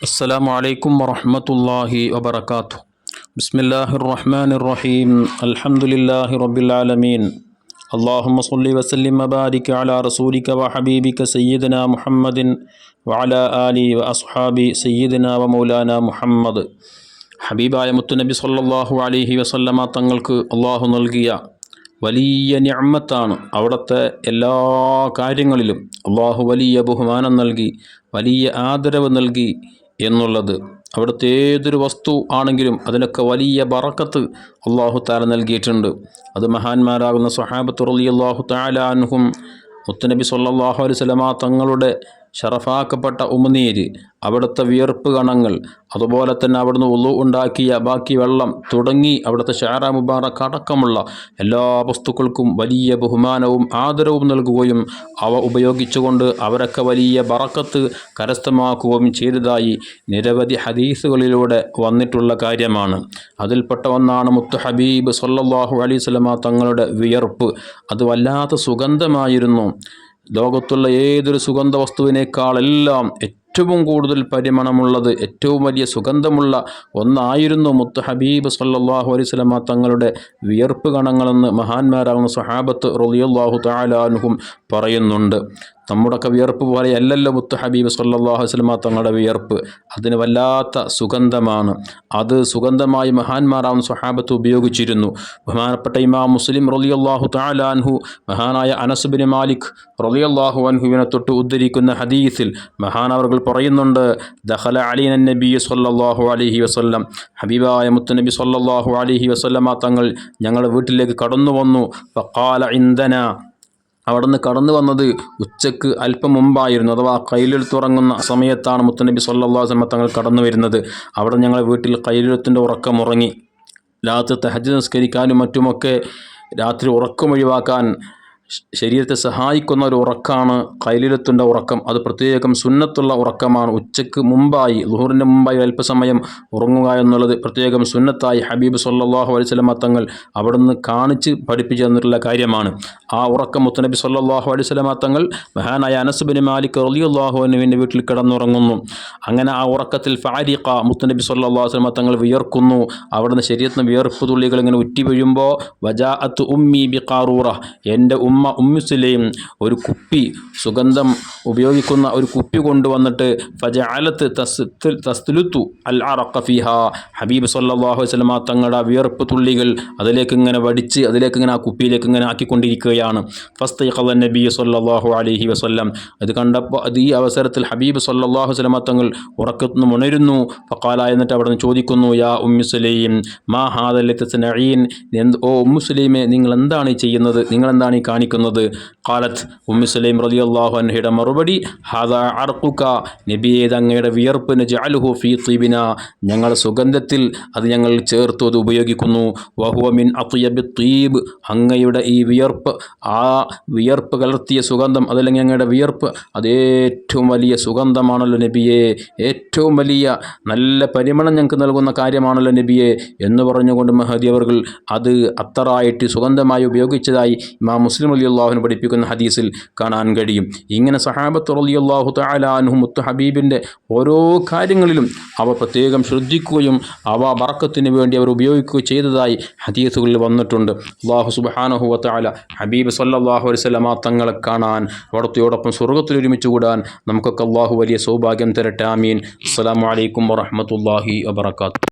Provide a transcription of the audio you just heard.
السلام عليكم ورحمة الله وبركاته بسم الله الرحمن الرحيم الحمد لله رب العالمين اللهم صل وسلم وبارك على رسولك وحبيبك سيدنا محمد وعلى آله وأصحاب سيدنا ومولانا محمد ഹബീബായ മുത്തുനബി സല്ലല്ലാഹു അലൈഹി വസല്ലമ തങ്ങൾക്ക് അള്ളാഹു നൽകിയ വലിയ നിഅമ്മത്താണ് അവിടുത്തെ എല്ലാ കാര്യങ്ങളിലും അള്ളാഹു വലിയ ബഹുമാനം നൽകി വലിയ ആദരവ് നൽകി എന്നുള്ളത്. അവിടുത്തെ ഏതൊരു വസ്തു ആണെങ്കിലും അതിനൊക്കെ വലിയ ബറക്കത്ത് അള്ളാഹു താല നൽകിയിട്ടുണ്ട്. അത് മഹാന്മാരാകുന്ന സഹാബത്ത് റലി അള്ളാഹു താലാൻഹും മുത്തനബി സല്ലാഹു അലൈഹി വസല്ലമ തങ്ങളുടെ ഷറഫാക്കപ്പെട്ട ഉമനീര് അവിടുത്തെ വിയർപ്പ് കണങ്ങൾ അതുപോലെ തന്നെ അവിടുന്ന് ഉളു ഉണ്ടാക്കിയ ബാക്കി വെള്ളം തുടങ്ങി അവിടുത്തെ ഷാറ മുബാറക്ക് അടക്കമുള്ള എല്ലാ വസ്തുക്കൾക്കും വലിയ ബഹുമാനവും ആദരവും നൽകുകയും അവ ഉപയോഗിച്ചുകൊണ്ട് അവരൊക്കെ വലിയ ബറക്കത്ത് കരസ്ഥമാക്കുകയും ചെയ്തതായി നിരവധി ഹദീസുകളിലൂടെ വന്നിട്ടുള്ള കാര്യമാണ്. അതിൽപ്പെട്ട ഒന്നാണ് മുത്തു ഹബീബ് സല്ലാഹു അലൈഹി തങ്ങളുടെ വിയർപ്പ്. അത് വല്ലാത്ത സുഗന്ധമായിരുന്നു. ലോകത്തുള്ള ഏതൊരു സുഗന്ധ വസ്തുവിനേക്കാളെല്ലാം ഏറ്റവും കൂടുതൽ പരിമണമുള്ളത് ഏറ്റവും വലിയ സുഗന്ധമുള്ള ഒന്നായിരുന്നു മുത്ത് ഹബീബ് സല്ലാഹു അലൈസ്ലമ തങ്ങളുടെ വിയർപ്പ് കണങ്ങളെന്ന് മഹാന്മാരാകുന്ന സഹാബത്ത് റളിയല്ലാഹു താലാനുഹും പറയുന്നുണ്ട്. നമ്മുടെയൊക്കെ വിയർപ്പ് പോലെയല്ലല്ലോ മുത്തു ഹബീബ് സല്ലാഹു വസ്ലമ തങ്ങളുടെ വിയർപ്പ്. അതിന് വല്ലാത്ത സുഗന്ധമാണ്. അത് സുഗന്ധമായി മഹാന്മാരാവുന്ന സ്വഹാബത്ത് ഉപയോഗിച്ചിരുന്നു. ബഹുമാനപ്പെട്ട ഇമാം മുസ്ലിം റളിയല്ലാഹു തആല അൻഹു മഹാനായ അനസുബിൻ മാലിക് റളിയല്ലാഹു അൻഹുവിനെ തൊട്ട് ഉദ്ധരിക്കുന്ന ഹദീസിൽ മഹാനവർകൾ പറയുന്നുണ്ട് ദഹല അലീന നബി സല്ലല്ലാഹു അലൈഹി വസല്ലം. ഹബീബായ മുത്തുനബി സല്ലല്ലാഹു അലൈഹി വസല്ലമ തങ്ങൾ ഞങ്ങളുടെ വീട്ടിലേക്ക് കടന്നു വന്നു ഫഖാല ഇന്ധന അവിടുന്ന് കടന്നു വന്നത് ഉച്ചയ്ക്ക് അല്പം മുമ്പായിരുന്നു. അഥവാ കയ്യിലെടുത്തുറങ്ങുന്ന സമയത്താണ് മുത്തനബി സല്ലാ അലൈഹി തങ്ങൾ കടന്നു വരുന്നത്. അവിടെ ഞങ്ങളുടെ വീട്ടിൽ കയ്യിലെഴുത്തിന്റെ ഉറക്കം ഉറങ്ങി. രാത്രി തഹജ് നിസ്കരിക്കാനും മറ്റുമൊക്കെ രാത്രി ഉറക്കം ഒഴിവാക്കാൻ ശരീരത്തെ സഹായിക്കുന്ന ഒരു ഉറക്കമാണ് കൈലിലത്തിന്റെ ഉറക്കം. അത് പ്രത്യേകം സുന്നത്തുള്ള ഉറക്കമാണ്. ഉച്ചയ്ക്ക് മുമ്പായി ലുഹറിന്റെ മുമ്പായി അല്പസമയം ഉറങ്ങുക എന്നുള്ളത് പ്രത്യേകം സുന്നത്തായി ഹബീബ് സല്ലാഹു അലൈഹി വസല്ലമ തങ്ങൾ അവിടുന്ന് കാണിച്ച് പഠിപ്പിച്ചു തന്നിട്ടുള്ള കാര്യമാണ്. ആ ഉറക്കം മുത്തനബി സല്ലാഹു അലൈഹി വസല്ലമ തങ്ങൾ മഹാനായ അനസ് ബിൻ മാലിക് റളിയല്ലാഹു അൻഹുവിന്റെ വീട്ടിൽ കിടന്നുറങ്ങുന്നു. അങ്ങനെ ആ ഉറക്കത്തിൽ ഫാരിഖ മുത്തനബി സല്ലാഹു അലൈഹി വസല്ലമ തങ്ങൾ വിയർക്കുന്നു. അവിടുന്ന് ശരീരത്തിന് വിയർപ്പ് തുള്ളികൾ ഇങ്ങനെ ഉറ്റി വീഴുമ്പോൾ വജാഅത്ത് ഉമ്മി ബി ഖാറൂറ എന്റെ ഉമ്മ ഉമ്മുസ്ലിം ഒരു കുപ്പി സുഗന്ധം ഉപയോഗിക്കുന്ന ഒരു കുപ്പി കൊണ്ടുവന്നിട്ട് ഫജഅലത്ത് തസ്തുലുത്തു അൽ അറഖ ഫിഹ. ഹബീബ് സല്ലാഹു അലൈഹി വസല്ലമ തങ്ങളുടെ വിയർപ്പ് തുള്ളികൾ അതിലേക്ക് ഇങ്ങനെ വടിച്ച് അതിലേക്ക് ഇങ്ങനെ ആ കുപ്പിയിലേക്ക് ഇങ്ങനെ ആക്കിക്കൊണ്ടിരിക്കുകയാണ്. ഫസ്തൈഖല നബി സല്ലല്ലാഹു അലഹി വസല്ലം. അത് കണ്ടപ്പോൾ അത് ഈ അവസരത്തിൽ ഹബീബ് സല്ലാഹു അലൈഹി വസല്ലമ തങ്ങൾ ഉറക്കത്തുനിന്ന് ഉണരുന്നു ഫഖാല എന്നിട്ട് അവിടെ നിന്ന് ചോദിക്കുന്നു യാ ഉമ്മുസ്ലീം മാ ഹാദൽ തസ്നഈൻ എന്ത് ഓ ഉമ്മുസ്ലീമെ നിങ്ങൾ എന്താണ് ചെയ്യുന്നത്? നിങ്ങൾ എന്താണ് ഈ കാണിക്കുന്നത്? കാലത്ത് ഉമ്മുസ്ലീം റളിയല്ലാഹു അൻഹയുടെ മറുപടി ഹദാ അർഖുക നബിയേത് അങ്ങയുടെ വിയർപ്പിന് ജാലുഹു ഫീ തീബിന ഞങ്ങളുടെ സുഗന്ധത്തിൽ അത് ഞങ്ങൾ ചേർത്തു അത് ഉപയോഗിക്കുന്നു. വഹുവ മിൻ അത്യബി തീബ് അങ്ങയുടെ ഈ വിയർപ്പ് ആ വിയർപ്പ് കലർത്തിയ സുഗന്ധം അതല്ലെങ്കിൽ അങ്ങയുടെ വിയർപ്പ് അത് ഏറ്റവും വലിയ സുഗന്ധമാണല്ലോ നബിയെ ഏറ്റവും വലിയ നല്ല പരിമണം ഞങ്ങൾക്ക് നൽകുന്ന കാര്യമാണല്ലോ നബിയെ എന്ന് പറഞ്ഞുകൊണ്ട് മഹദി അവർ അത് അത്തറായിട്ട് സുഗന്ധമായി ഉപയോഗിച്ചതായി മാ മുസ്ലിം അലി പഠിപ്പിക്കുന്ന ഹദീസിൽ കാണാൻ കഴിയും. ഇങ്ങനെ സഹാബത്ത് അലി അള്ളാഹു താലാൻഹു മുത്ത് ഹബീബിന്റെ ഓരോ കാര്യങ്ങളിലും അവ പ്രത്യേകം ശ്രദ്ധിക്കുകയും അവ ബറക്കത്തിന് വേണ്ടി അവർ ഉപയോഗിക്കുകയും ചെയ്തതായി ഹദീസുകളിൽ വന്നിട്ടുണ്ട്. അള്ളാഹു സുബാനഹു താല ഹബീബ് സല്ലാഹു വസ്ലമ തങ്ങളെ കാണാൻ അവിടത്തെയോടൊപ്പം സ്വർഗത്തിൽ ഒരുമിച്ച് കൂടാൻ നമുക്കൊക്കെ അള്ളാഹു വലിയ സൗഭാഗ്യം തരട്ടെ. ആമീൻ. അസ്സാം വലൈക്കും വറഹമത്തല്ലാഹി വബർക്കാത്തു